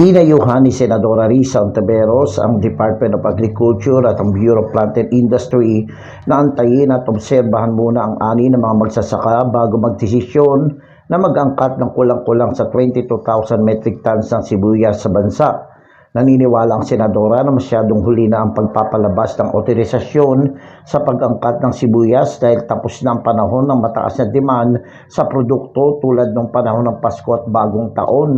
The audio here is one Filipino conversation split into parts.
Inayuhan ni Senadora Risa Ontiveros ang Department of Agriculture at ang Bureau of Plant and Industry na antayin at obserbahan muna ang ani ng mga magsasaka bago magdesisyon na mag-angkat ng kulang-kulang sa 22,000 metric tons ng sibuyas sa bansa. Naniniwala ang senadora na masyadong huli na ang pagpapalabas ng otorisasyon sa pag-angkat ng sibuyas dahil tapos na ang panahon ng mataas na demand sa produkto tulad ng panahon ng Pasko at Bagong Taon.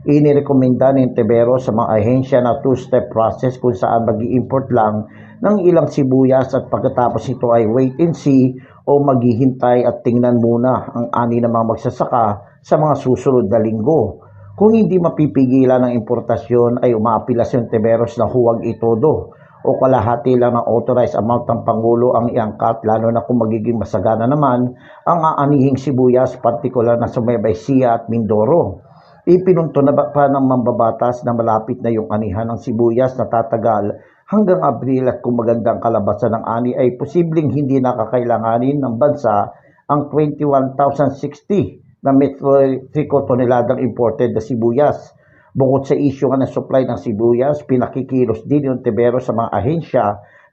Inirekomenda ni Tibero sa mga ahensya na two-step process kung saan mag import lang ng ilang sibuyas at pagkatapos ito ay wait and see o maghihintay at tingnan muna ang ani ng mga magsasaka sa mga susunod na linggo. Kung hindi mapipigilan ng importasyon ay umaapila si Tiberos na huwag itodo o kalahati lang ng authorized amount ng Pangulo ang iangkat lalo na kung magiging masagana naman ang aanihing sibuyas partikular na sa Nueva Ecija at Mindoro. Ipinunto na pa ng mambabatas na malapit na yung anihan ng sibuyas na tatagal hanggang Abril at kung magandang kalabasan ng ani ay posibleng hindi nakakailanganin ng bansa ang 21,060 na metriko toneladang imported na sibuyas. Bukod sa isyu nga ng supply ng sibuyas, pinakikilos din yung Tibero sa mga ahensya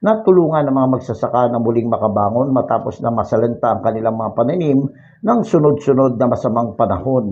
na tulungan ng mga magsasaka na muling makabangon matapos na masalanta ang kanilang mga pananim ng sunod-sunod na masamang panahon.